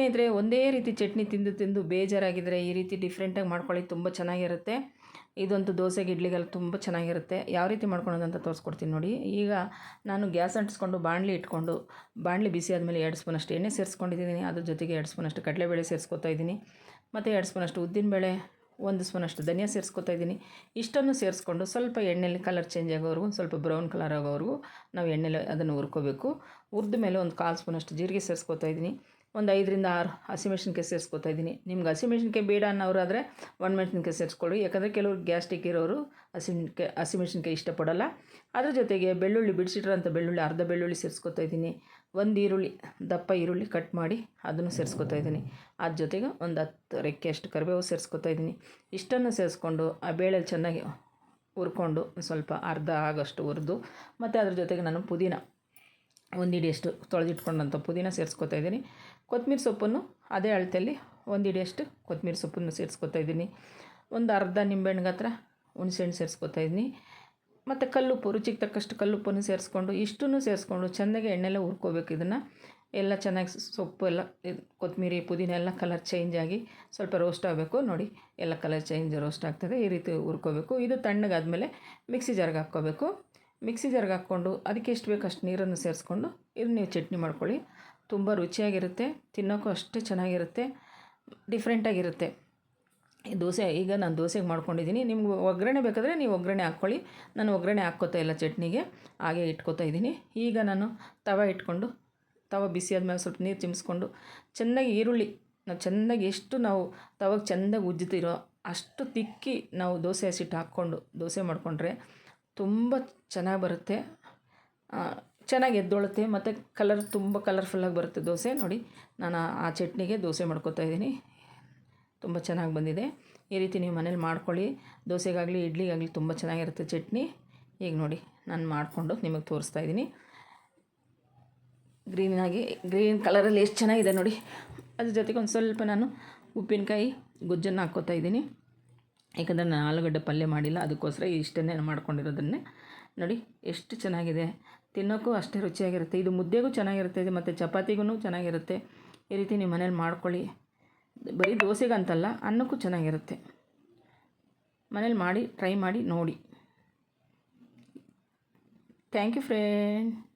ಸ್ನೇಹಿತರೆ, ಒಂದೇ ರೀತಿ ಚಟ್ನಿ ತಿಂದು ತಿಂದು ಬೇಜಾರಾಗಿದ್ದರೆ ಈ ರೀತಿ ಡಿಫ್ರೆಂಟಾಗಿ ಮಾಡ್ಕೊಳ್ಳಿ, ತುಂಬ ಚೆನ್ನಾಗಿರುತ್ತೆ. ಇದಂತೂ ದೋಸೆಗೆ ಇಡ್ಲಿಗೆಲ್ಲ ತುಂಬ ಚೆನ್ನಾಗಿರುತ್ತೆ. ಯಾವ ರೀತಿ ಮಾಡ್ಕೊಳೋದು ಅಂತ ತೋರಿಸ್ಕೊಡ್ತೀನಿ ನೋಡಿ. ಈಗ ನಾನು ಗ್ಯಾಸ್ ಅಂಟಿಸ್ಕೊಂಡು ಬಾಣಲಿ ಇಟ್ಕೊಂಡು, ಬಾಣಲಿ ಬಿಸಿ ಆದಮೇಲೆ ಎರಡು ಸ್ಪೂನಷ್ಟು ಎಣ್ಣೆ ಸೇರಿಸ್ಕೊಂಡಿದ್ದೀನಿ. ಅದ್ರ ಜೊತೆಗೆ ಎರಡು ಸ್ಪೂನಷ್ಟು ಕಡಲೆಬೇಳೆ ಸೇರಿಸ್ಕೊತಾ ಇದ್ದೀನಿ. ಮತ್ತು ಎರಡು ಸ್ಪೂನಷ್ಟು ಉದ್ದಿನಬೇಳೆ ಒಂದು ಸ್ಪೂನಷ್ಟು ಧನಿಯಾ ಸೇರಿಸ್ಕೊತಾ ಇದ್ದೀನಿ. ಇಷ್ಟನ್ನು ಸೇರಿಸ್ಕೊಂಡು ಸ್ವಲ್ಪ ಎಣ್ಣೆಲಿ ಕಲರ್ ಚೇಂಜ್ ಆಗೋವರೆಗೂ, ಸ್ವಲ್ಪ ಬ್ರೌನ್ ಕಲರ್ ಆಗೋವರೆಗೂ ನಾವು ಎಣ್ಣೆಲಿ ಅದನ್ನು ಹುರ್ಕೋಬೇಕು. ಹುರಿದ ಮೇಲೆ ಒಂದು ಕಾಲು ಸ್ಪೂನಷ್ಟು ಜೀರಿಗೆ ಸೇರಿಸ್ಕೊತಾ ಇದ್ದೀನಿ. ಒಂದು ಐದರಿಂದ ಆರು ಹಸಿಮೆಣ್ಸಿನ್ಕಾಯಿ ಸೇರಿಸ್ಕೊತಾ ಇದ್ದೀನಿ. ನಿಮ್ಗೆ ಹಸಿಮೆಣ್ಸಿನ್ಕಾಯಿ ಬೇಡ ಅನ್ನೋರಾದರೆ ಒಣಮೆಣ್ಸಿನ್ಕಾಯಿ ಸೇರಿಸ್ಕೊಳ್ಳಿ. ಯಾಕಂದರೆ ಕೆಲವರು ಗ್ಯಾಸ್ಟಿಕ್ ಇರೋರು ಹಸಿಮೆಣ್ಸಿನ್ಕಾಯಿ ಹಸಿಮೆಣ್ಸಿನ್ಕಾಯಿ ಇಷ್ಟಪಡಲ್ಲ. ಅದ್ರ ಜೊತೆಗೆ ಬೆಳ್ಳುಳ್ಳಿ ಬಿಡಿಸಿಟ್ರಂಥ ಬೆಳ್ಳುಳ್ಳಿ, ಅರ್ಧ ಬೆಳ್ಳುಳ್ಳಿ ಸೇರಿಸ್ಕೊತಾ ಇದ್ದೀನಿ. ಒಂದು ಈರುಳ್ಳಿ, ದಪ್ಪ ಈರುಳ್ಳಿ ಕಟ್ ಮಾಡಿ ಅದನ್ನು ಸೇರಿಸ್ಕೊತಾ ಇದ್ದೀನಿ. ಅದ್ರ ಜೊತೆಗೆ ಒಂದು ಹತ್ತು ರೆಕ್ಕೆ ಅಷ್ಟು ಕರಿಬೇವು ಸೇರಿಸ್ಕೊತಾ ಇದ್ದೀನಿ. ಇಷ್ಟನ್ನು ಸೇರಿಸ್ಕೊಂಡು ಆ ಬೇಳೆ ಚೆನ್ನಾಗಿ ಹುರ್ಕೊಂಡು ಸ್ವಲ್ಪ ಅರ್ಧ ಆಗೋಷ್ಟು ಹುರಿದು, ಮತ್ತು ಅದ್ರ ಜೊತೆಗೆ ನಾನು ಪುದೀನ ಒಂದು ಹಿಡಿಯಷ್ಟು ತೊಳೆದಿಟ್ಕೊಂಡಂಥ ಪುದೀನ ಸೇರಿಸ್ಕೊತಾ ಇದ್ದೀನಿ. ಕೊತ್ತಂಬರಿ ಸೊಪ್ಪನ್ನು ಅದೇ ಅಳತೆಯಲ್ಲಿ ಒಂದು ಹಿಡಿಯಷ್ಟು ಕೊತ್ತಂಬರಿ ಸೊಪ್ಪನ್ನು ಸೇರಿಸ್ಕೊತಾ ಇದ್ದೀನಿ. ಒಂದು ಅರ್ಧ ನಿಂಬೆಹಣ್ಣು ಗಾತ್ರ ಹುಣಸೆಹಣ್ಣು ಸೇರಿಸ್ಕೊತಾ ಇದ್ದೀನಿ. ಮತ್ತು ಕಲ್ಲುಪ್ಪು, ರುಚಿಗೆ ತಕ್ಕಷ್ಟು ಕಲ್ಲುಪ್ಪನ್ನು ಸೇರಿಸ್ಕೊಂಡು ಇಷ್ಟನ್ನು ಸೇರಿಸ್ಕೊಂಡು ಚೆನ್ನಾಗಿ ಎಣ್ಣೆಲ್ಲ ಹುರ್ಕೋಬೇಕು ಇದನ್ನು. ಎಲ್ಲ ಚೆನ್ನಾಗಿ ಸೊಪ್ಪು ಎಲ್ಲ, ಇದು ಕೊತ್ತಂಬರಿ, ಪುದೀನ ಎಲ್ಲ ಕಲರ್ ಚೇಂಜ್ ಆಗಿ ಸ್ವಲ್ಪ ರೋಸ್ಟ್ ಆಗಬೇಕು. ನೋಡಿ, ಎಲ್ಲ ಕಲರ್ ಚೇಂಜ್ ರೋಸ್ಟ್ ಆಗ್ತದೆ. ಈ ರೀತಿ ಹುರ್ಕೋಬೇಕು. ಇದು ತಣ್ಣಗಾದಮೇಲೆ ಮಿಕ್ಸಿ ಜಾರ್ಗೆ ಹಾಕ್ಕೋಬೇಕು. ಮಿಕ್ಸಿ ಜಾರ್ಗೆ ಹಾಕ್ಕೊಂಡು ಅದಕ್ಕೆ ಎಷ್ಟು ಬೇಕು ಅಷ್ಟು ನೀರನ್ನು ಸೇರಿಸ್ಕೊಂಡು ಇದನ್ನು ನೀವು ಚಟ್ನಿ ಮಾಡ್ಕೊಳ್ಳಿ. ತುಂಬ ರುಚಿಯಾಗಿರುತ್ತೆ, ತಿನ್ನೋಕ್ಕೂ ಅಷ್ಟೇ ಚೆನ್ನಾಗಿರುತ್ತೆ, ಡಿಫ್ರೆಂಟಾಗಿರುತ್ತೆ. ದೋಸೆ, ಈಗ ನಾನು ದೋಸೆಗೆ ಮಾಡ್ಕೊಂಡಿದ್ದೀನಿ. ನಿಮ್ಗೆ ಒಗ್ಗರಣೆ ಬೇಕಾದರೆ ನೀವು ಒಗ್ಗರಣೆ ಹಾಕ್ಕೊಳ್ಳಿ. ನಾನು ಒಗ್ಗರಣೆ ಹಾಕ್ಕೋತಾ ಇಲ್ಲ ಚಟ್ನಿಗೆ, ಹಾಗೆ ಇಟ್ಕೋತಾ ಇದ್ದೀನಿ. ಈಗ ನಾನು ತವ ಇಟ್ಕೊಂಡು, ತವ ಬಿಸಿ ಆದಮೇಲೆ ಸ್ವಲ್ಪ ನೀರು ಚಿಮ್ಸ್ಕೊಂಡು ಚೆನ್ನಾಗಿ ಈರುಳ್ಳಿ, ನಾವು ಚೆನ್ನಾಗಿ ಎಷ್ಟು ನಾವು ತವಾಗ ಚೆಂದಾಗಿ ಉಜ್ಜುತ್ತಿರೋ ಅಷ್ಟು ತಿಕ್ಕಿ ನಾವು ದೋಸೆ ಹಸಿಟ್ಟು ಹಾಕ್ಕೊಂಡು ದೋಸೆ ಮಾಡಿಕೊಂಡ್ರೆ ತುಂಬ ಚೆನ್ನಾಗಿ ಬರುತ್ತೆ. ಚೆನ್ನಾಗಿ ಎದ್ದೊಳುತ್ತೆ. ಮತ್ತು ಕಲರ್ ತುಂಬ ಕಲರ್ಫುಲ್ಲಾಗಿ ಬರುತ್ತೆ ದೋಸೆ. ನೋಡಿ, ನಾನು ಆ ಚಟ್ನಿಗೆ ದೋಸೆ ಮಾಡ್ಕೋತಾ ಇದ್ದೀನಿ. ತುಂಬ ಚೆನ್ನಾಗಿ ಬಂದಿದೆ. ಈ ರೀತಿ ನೀವು ಮನೇಲಿ ಮಾಡ್ಕೊಳ್ಳಿ. ದೋಸೆಗಾಗಲಿ, ಇಡ್ಲಿಗಾಗಲಿ ತುಂಬ ಚೆನ್ನಾಗಿರುತ್ತೆ ಚಟ್ನಿ. ಈಗ ನೋಡಿ, ನಾನು ಮಾಡಿಕೊಂಡು ನಿಮಗೆ ತೋರಿಸ್ತಾ ಇದ್ದೀನಿ. ಗ್ರೀನಾಗಿ ಗ್ರೀನ್ ಕಲರಲ್ಲಿ ಎಷ್ಟು ಚೆನ್ನಾಗಿದೆ ನೋಡಿ. ಅದ್ರ ಜೊತೆಗೆ ಒಂದು ಸ್ವಲ್ಪ ನಾನು ಉಪ್ಪಿನಕಾಯಿ ಗೊಜ್ಜನ್ನು ಹಾಕ್ಕೋತಾ ಇದ್ದೀನಿ. ಯಾಕಂದರೆ ನಾನು ಆಲೂಗಡ್ಡೆ ಪಲ್ಯ ಮಾಡಿಲ್ಲ, ಅದಕ್ಕೋಸ್ಕರ ಇಷ್ಟನ್ನೇ ಮಾಡ್ಕೊಂಡಿರೋದನ್ನೇ. ನೋಡಿ, ಎಷ್ಟು ಚೆನ್ನಾಗಿದೆ. ತಿನ್ನೋಕ್ಕೂ ಅಷ್ಟೇ ರುಚಿಯಾಗಿರುತ್ತೆ. ಇದು ಮುದ್ದೆಗೂ ಚೆನ್ನಾಗಿರುತ್ತೆ ಮತ್ತು ಚಪಾತಿಗೂ ಚೆನ್ನಾಗಿರುತ್ತೆ. ಈ ರೀತಿ ನಿಮ್ಮ ಮನೇಲಿ ಮಾಡ್ಕೊಳ್ಳಿ. ಬರೀ ದೋಸೆಗಂತಲ್ಲ, ಅನ್ನಕ್ಕೂ ಚೆನ್ನಾಗಿರುತ್ತೆ. ಮನೇಲಿ ಮಾಡಿ, ಟ್ರೈ ಮಾಡಿ, ನೋಡಿ. Thank you friend.